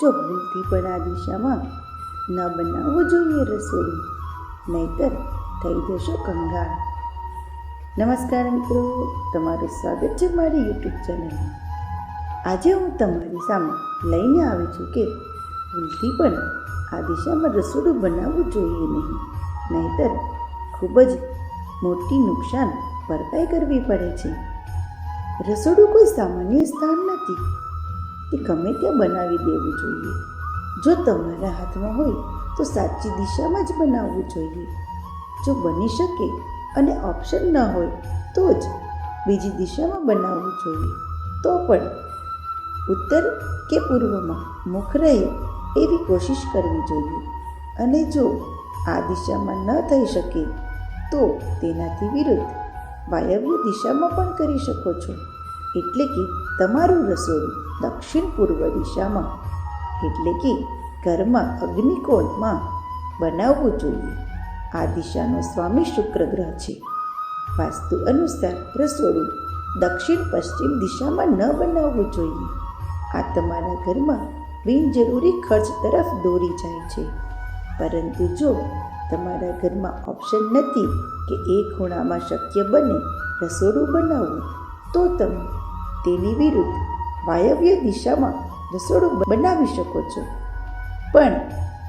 જો ભૂલથી પણ આ દિશામાં ન બનાવવું જોઈએ રસોડું, નહીતર થઈ જશો કંગાળ. નમસ્કાર મિત્રો, તમારું સ્વાગત છે મારી યુટ્યુબ ચેનલમાં. આજે હું તમારી સામે લઈને આવી છું કે ભૂલથી પણ આ દિશામાં રસોડું બનાવવું જોઈએ નહીં, નહીતર ખૂબ જ મોટી નુકસાન ભરપાઈ કરવી પડે છે. રસોડું કોઈ સામાન્ય સ્થાન નથી. તે ગમે ત્યાં બનાવી દેવું જોઈએ. જો તમારા હાથમાં હોય, તો સાચી દિશામાં જ બનાવવું જોઈએ. જો બની શકે અને ઓપ્શન ન હોય, તો જ બીજી દિશામાં બનાવવું જોઈએ. તો પણ ઉત્તર કે પૂર્વમાં મુખ રહે એવી કોશિશ કરવી જોઈએ. અને જો આ દિશામાં ન થઈ શકે, તો તેનાથી વિરુદ્ધ વાયવ્ય દિશામાં પણ કરી શકો છો. એટલે કે તમારું રસોડું દક્ષિણ પૂર્વ દિશામાં, એટલે કે ઘરમાં અગ્નિકોણમાં બનાવવું જોઈએ. આ દિશાનો સ્વામી શુક્ર ગ્રહ છે. વાસ્તુ અનુસાર રસોડું દક્ષિણ પશ્ચિમ દિશામાં ન બનાવવું જોઈએ. આ તમારા ઘરમાં બિનજરૂરી ખર્ચ તરફ દોરી જાય છે. પરંતુ જો તમારા ઘરમાં ઓપ્શન નથી કે એ ખૂણામાં શક્ય બને રસોડું બનાવવું, તો તમે તેની વિરુદ્ધ વાયવ્ય દિશામાં રસોડું બનાવી શકો છો. પણ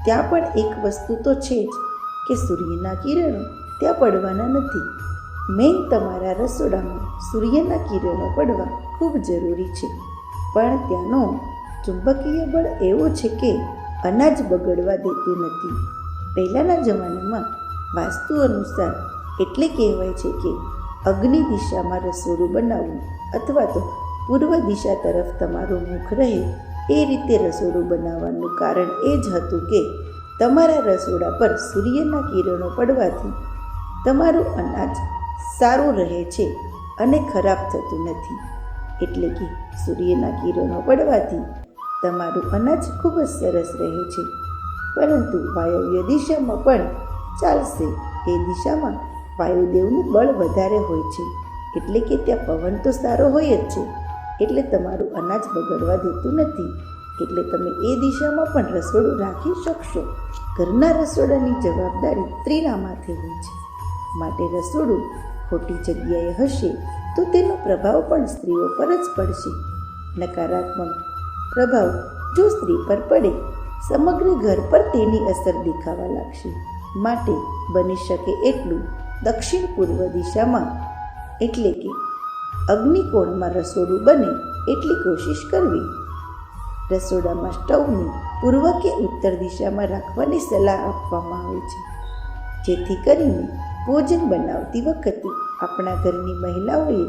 ત્યાં પણ એક વસ્તુ તો છે જ કે સૂર્યના કિરણો ત્યાં પડવાના નથી. મેઇન તમારા રસોડામાં સૂર્યના કિરણો પડવા ખૂબ જરૂરી છે. પણ ત્યાંનો ચુંબકીય બળ એવો છે કે અનાજ બગડવા દેતું નથી. પહેલાંના જમાનામાં વાસ્તુ અનુસાર એટલે કહેવાય છે કે અગ્નિ દિશામાં રસોડું બનાવવું અથવા તો પૂર્વ દિશા તરફ તમારું મુખ રહે, એ રીતે રસોડું બનાવવાનું કારણ એ જ હતું કે તમારા રસોડા પર સૂર્યના કિરણો પડવાથી તમારું અનાજ સારું રહે છે અને ખરાબ થતું નથી. એટલે કે સૂર્યના કિરણો પડવાથી તમારું અનાજ ખૂબ જ સરસ રહે છે. પરંતુ વાયવ્ય દિશામાં પણ ચાલશે. એ દિશામાં વાયુદેવનું બળ વધારે હોય છે. એટલે કે ત્યાં પવન તો સારો હોય જ છે. એટલે તમારું અનાજ બગડવા દેતું નથી. એટલે તમે એ દિશામાં પણ રસોડું રાખી શકશો. ઘરના રસોડાની જવાબદારી સ્ત્રીના માથે હોય છે. માટે રસોડું ખોટી જગ્યાએ હશે તો તેનો પ્રભાવ પણ સ્ત્રીઓ પર જ પડશે. નકારાત્મક પ્રભાવ જો સ્ત્રી પર પડે, સમગ્ર ઘર પર તેની અસર દેખાવા લાગશે. માટે બની શકે એટલું દક્ષિણ પૂર્વ દિશામાં. એટલે કે અગ્નિકોણમાં રસોડું બને એટલી કોશિશ કરવી. રસોડામાં સ્ટવને પૂર્વ કે ઉત્તર દિશામાં રાખવાની સલાહ આપવામાં આવે છે. જેથી કરીને ભોજન બનાવતી વખતે આપણા ઘરની મહિલાઓએ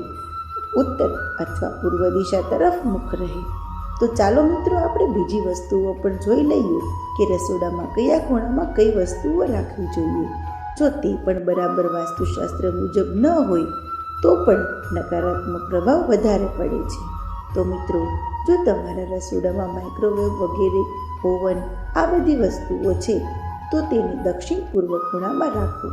ઉત્તર અથવા પૂર્વ દિશા તરફ મુખ રહે. તો ચાલો મિત્રો, આપણે બીજી વસ્તુઓ પણ જોઈ લઈએ કે રસોડામાં કયા ખૂણામાં કઈ વસ્તુઓ રાખવી જોઈએ. જો તે પણ બરાબર વાસ્તુશાસ્ત્ર મુજબ ન હોય તો પણ નકારાત્મક પ્રભાવ વધારે પડે છે. તો મિત્રો, જો તમારા રસોડામાં માઇક્રોવેવ વગેરે ઓવન આ બધી વસ્તુઓ છે, તો તેને દક્ષિણ પૂર્વ ખૂણામાં રાખો.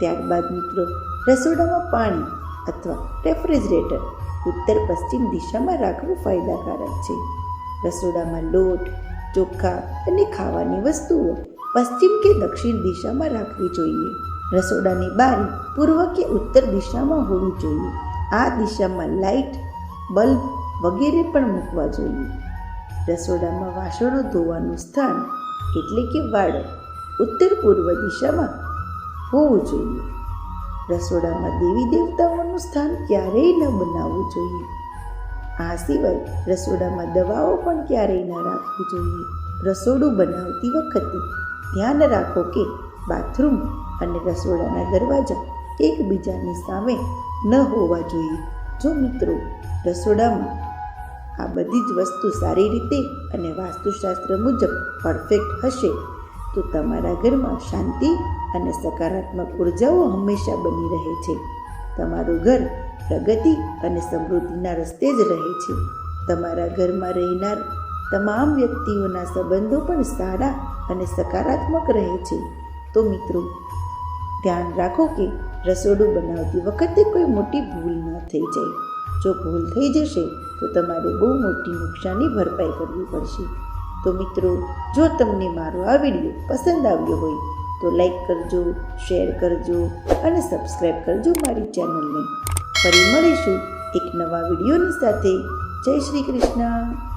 ત્યારબાદ મિત્રો, રસોડામાં પાણી અથવા રેફ્રિજરેટર ઉત્તર પશ્ચિમ દિશામાં રાખવું ફાયદાકારક છે. રસોડામાં લોટ, ચોખા અને ખાવાની વસ્તુઓ પશ્ચિમ કે દક્ષિણ દિશામાં રાખવી જોઈએ. રસોડાની બારી પૂર્વ કે ઉત્તર દિશામાં હોવી જોઈએ. આ દિશામાં લાઇટ, બલ્બ વગેરે પણ મૂકવા જોઈએ. રસોડામાં વાસણો ધોવાનું સ્થાન એટલે કે વાડો ઉત્તર પૂર્વ દિશામાં હોવું જોઈએ. રસોડામાં દેવી દેવતાઓનું સ્થાન ક્યારેય ન બનાવવું જોઈએ. આ સિવાય રસોડામાં દવાઓ પણ ક્યારેય ન રાખવી જોઈએ. રસોડું બનાવતી વખતે ધ્યાન રાખો કે બાથરૂમ અને રસોડાના દરવાજા એકબીજાની સામે ન હોવા જોઈએ. જો મિત્રો, રસોડામાં આ બધી જ વસ્તુ સારી રીતે અને વાસ્તુશાસ્ત્ર મુજબ પરફેક્ટ હશે, તો તમારા ઘરમાં શાંતિ અને સકારાત્મક ઉર્જાઓ હંમેશા બની રહે છે. તમારું ઘર પ્રગતિ અને સમૃદ્ધિના રસ્તે જ રહે છે. તમારા ઘરમાં રહેનાર તમામ વ્યક્તિઓના સંબંધો પણ સારા અને સકારાત્મક રહે છે. તો મિત્રો ધ્યાન રાખો કે રસોડું બનાવતી વખતે કોઈ મોટી ભૂલ ન થઈ જાય. જો ભૂલ થઈ જશે, તો તમારે બહુ મોટી નુકસાની ભરપાઈ કરવી પડશે. તો મિત્રો, જો તમને મારો આ વીડિયો પસંદ આવ્યો હોય, તો લાઈક કરજો, શેર કરજો અને સબસ્ક્રાઈબ કરજો મારી ચેનલને. ફરી મળીશું એક નવા વિડીયોની સાથે. જય શ્રી કૃષ્ણ.